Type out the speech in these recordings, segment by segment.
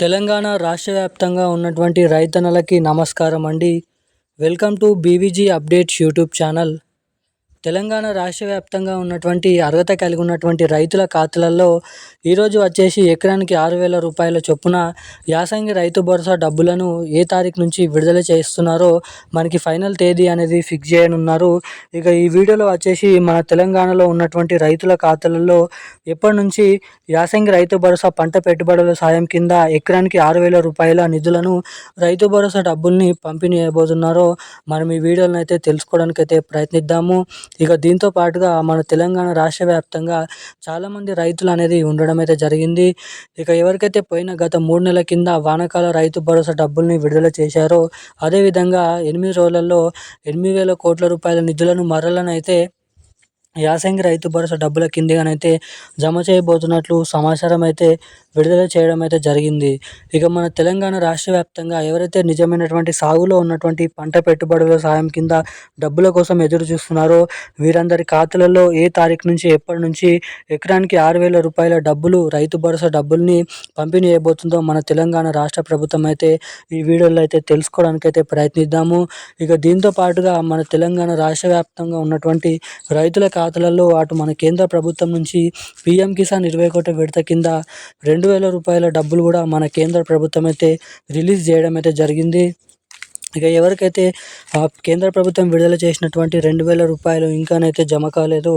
తెలంగాణ రాష్ట్ర వ్యాప్తంగా ఉన్నటువంటి రైతన్నలకి నమస్కారం అండి. Welcome to BVG updates YouTube channel. Telangana రాష్ట్ర వ్యాప్తంగా ఉన్నటువంటి అర్హత కలిగి ఉన్నటువంటి రైతుల ఖాతాలలో ఈరోజు వచ్చేసి ఎకరానికి ఆరు వేల రూపాయల చొప్పున యాసంగి రైతు భరోసా డబ్బులను ఏ తారీఖు నుంచి విడుదల చేస్తున్నారో మనకి ఫైనల్ తేదీ అనేది ఫిక్స్ చేయనున్నారు. ఇక ఈ వీడియోలో వచ్చేసి మన తెలంగాణలో ఉన్నటువంటి రైతుల ఖాతాలలో ఎప్పటి నుంచి యాసంగి రైతు భరోసా పంట పెట్టుబడుల సాయం కింద ఎకరానికి ఆరు వేల రూపాయల నిధులను రైతు భరోసా డబ్బుల్ని పంపిణీ చేయబోతున్నారో మనం ఈ వీడియోలను అయితే తెలుసుకోవడానికి అయితే ప్రయత్నిద్దాము. ఇక దీంతో పాటుగా మన తెలంగాణ రాష్ట్ర వ్యాప్తంగా చాలామంది రైతులు అనేది ఉండడం అయితే జరిగింది. ఇక ఎవరికైతే పోయిన గత మూడు నెలల కింద వానకాల రైతు భరోసా డబ్బుల్ని విడుదల చేశారో అదేవిధంగా ఎనిమిది రోజులలో ఎనిమిది వేల కోట్ల రూపాయల నిధులను మరలనైతే యాసంగి రైతు భరోసా డబ్బుల కిందగానైతే జమ చేయబోతున్నట్లు సమాచారం అయితే విడుదల చేయడం అయితే జరిగింది. ఇక మన తెలంగాణ రాష్ట్ర వ్యాప్తంగా ఎవరైతే నిజమైనటువంటి సాగులో ఉన్నటువంటి పంట పెట్టుబడుల సాయం కింద డబ్బుల కోసం ఎదురు చూస్తున్నారో వీరందరి ఖాతాలలో ఏ తారీఖు నుంచి ఎప్పటి నుంచి ఎకరానికి ఆరు వేల రూపాయల డబ్బులు రైతు భరోసా డబ్బుల్ని పంపిణీ చేయబోతుందో మన తెలంగాణ రాష్ట్ర ప్రభుత్వం అయితే ఈ వీడియోలో అయితే తెలుసుకోవడానికి అయితే ప్రయత్నిద్దాము. ఇక దీంతో పాటుగా మన తెలంగాణ రాష్ట్ర వ్యాప్తంగా ఉన్నటువంటి రైతుల ఖాతాలలో అటు మన కేంద్ర ప్రభుత్వం నుంచి పీఎం కిసాన్ ఇరవై కోట్ల విడత కింద రెండు వేల రూపాయల డబ్బులు కూడా మన కేంద్ర ప్రభుత్వం అయితే రిలీజ్ చేయడం అయితే జరిగింది. ఇక ఎవరికైతే కేంద్ర ప్రభుత్వం విడుదల చేసినటువంటి రెండు వేల రూపాయలు ఇంకానైతే జమ కాలేదు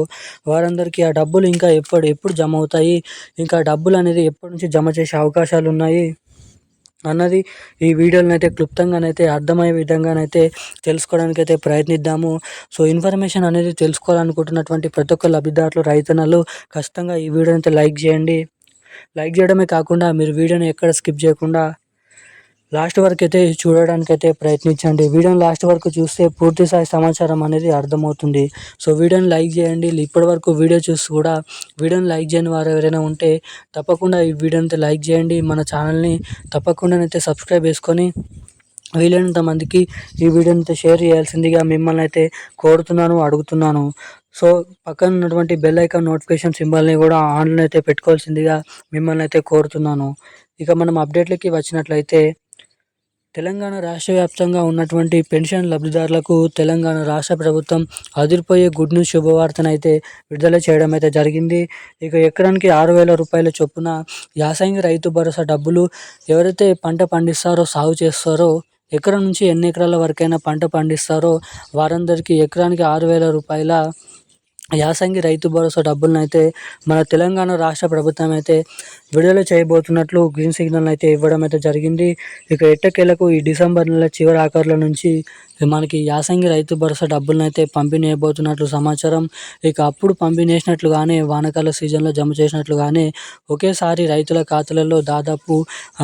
వారందరికీ ఆ డబ్బులు ఇంకా ఎప్పుడు ఎప్పుడు జమ అవుతాయి? ఇంకా డబ్బులు అనేది ఎప్పటి నుంచి జమ చేసే అవకాశాలు ఉన్నాయి? అన్నది ఈ వీడియోలను అయితే క్లుప్తంగానైతే అర్థమయ్యే విధంగానైతే తెలుసుకోవడానికి అయితే ప్రయత్నిద్దాము. సో ఇన్ఫర్మేషన్ అనేది తెలుసుకోవాలనుకుంటున్నటువంటి ప్రతి ఒక్క లబ్ధిదారులు రైతన్నలు ఖచ్చితంగా ఈ వీడియోని అయితే లైక్ చేయండి. లైక్ చేయడమే కాకుండా మీరు వీడియోని ఎక్కడ స్కిప్ చేయకుండా లాస్ట్ వరకు అయితే చూడడానికి అయితే ప్రయత్నించండి. వీడియోని లాస్ట్ వరకు చూస్తే పూర్తి స్థాయి సమాచారం అనేది అర్థమవుతుంది. సో వీడియోని లైక్ చేయండి. ఇప్పటి వరకు వీడియో చూసి కూడా వీడియోని లైక్ చేయని వారు ఎవరైనా ఉంటే తప్పకుండా ఈ వీడియోని లైక్ చేయండి. మన ఛానల్ని తప్పకుండా అయితే సబ్స్క్రైబ్ చేసుకొని వీలైనంత మందికి ఈ వీడియోని అయితే షేర్ చేయాల్సిందిగా మిమ్మల్ని అయితే కోరుతున్నాను అడుగుతున్నాను. సో పక్కన ఉన్నటువంటి బెల్ ఐకాన్ నోటిఫికేషన్ సింబల్ని కూడా ఆన్లైన్ అయితే పెట్టుకోవాల్సిందిగా మిమ్మల్ని అయితే కోరుతున్నాను. ఇక మనం అప్డేట్లకి వచ్చినట్లయితే తెలంగాణ రాష్ట్ర వ్యాప్తంగా ఉన్నటువంటి పెన్షన్ లబ్ధిదారులకు తెలంగాణ రాష్ట్ర ప్రభుత్వం అదిరిపోయే గుడ్ న్యూస్ శుభవార్తనైతే విడుదల చేయడం అయితే జరిగింది. ఇక ఎకరానికి ఆరు వేల రూపాయల చొప్పున యాసంగి రైతు భరోసా డబ్బులు ఎవరైతే పంట పండిస్తారో సాగు చేస్తారో ఎకరం నుంచి ఎన్ని ఎకరాల వరకైనా పంట పండిస్తారో వారందరికీ ఎకరానికి ఆరు వేల రూపాయల యాసంగి రైతు భరోసా డబ్బులను అయితే మన తెలంగాణ రాష్ట్ర ప్రభుత్వం అయితే విడుదల చేయబోతున్నట్లు గ్రీన్ సిగ్నల్ అయితే ఇవ్వడం అయితే జరిగింది. ఇక ఎట్టకేలకు ఈ డిసెంబర్ నెల చివరి ఆఖరుల నుంచి మనకి యాసంగి రైతు భరోసా డబ్బులను అయితే పంపిణీ అయిపోతున్నట్లు సమాచారం. ఇక అప్పుడు పంపిణీ చేసినట్లుగానే వానకాల సీజన్లో జమ చేసినట్లుగానే ఒకేసారి రైతుల ఖాతాలలో దాదాపు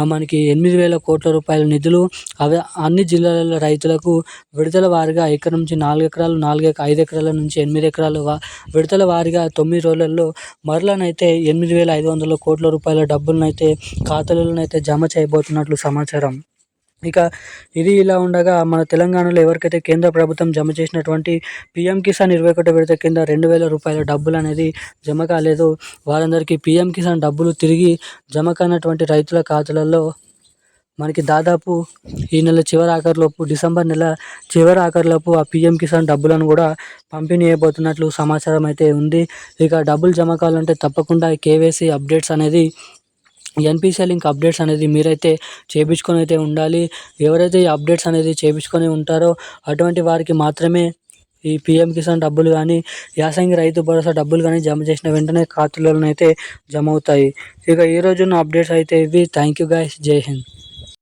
మనకి ఎనిమిది వేల కోట్ల రూపాయల నిధులు అవి అన్ని జిల్లాలలో రైతులకు విడుదల వారిగా ఎకరం నుంచి నాలుగు ఎకరాలు నాలుగు ఐదు ఎకరాల నుంచి ఎనిమిది ఎకరాలు విడతల వారీగా తొమ్మిది రోజులలో మరలనైతే ఎనిమిది వేల ఐదు వందల కోట్ల రూపాయల డబ్బులనైతే ఖాతాలలోనైతే జమ చేయబోతున్నట్లు సమాచారం. ఇక ఇది ఇలా ఉండగా మన తెలంగాణలో ఎవరికైతే కేంద్ర ప్రభుత్వం జమ చేసినటువంటి పిఎం కిసాన్ ఇరవై ఒకటి విడత కింద రెండు వేల రూపాయల డబ్బులు అనేది జమ కాలేదు. వారందరికీ పిఎం కిసాన్ డబ్బులు తిరిగి జమ కానటువంటి రైతుల ఖాతాలలో మనకి దాదాపు ఈ నెల చివరి ఆఖరిలోపు డిసెంబర్ నెల చివరి ఆఖరిలోపు ఆ పిఎం కిసాన్ డబ్బులను కూడా పంపిణీ అయిపోతున్నట్లు సమాచారం అయితే ఉంది. ఇక డబ్బులు జమ కావాలంటే తప్పకుండా కేవైసీ అప్డేట్స్ అనేది ఎన్పిసిఎల్ లింక్ అప్డేట్స్ అనేది మీరైతే చేయించుకొని అయితే ఉండాలి. ఎవరైతే ఈ అప్డేట్స్ అనేది చేయించుకొని ఉంటారో అటువంటి వారికి మాత్రమే ఈ పిఎం కిసాన్ డబ్బులు కానీ యాసంగి రైతు భరోసా డబ్బులు కానీ జమ చేసిన వెంటనే ఖాతాలోనైతే జమ అవుతాయి. ఇక ఈ రోజున అప్డేట్స్ అయితే ఇవి. Thank you guys. జై హింద్.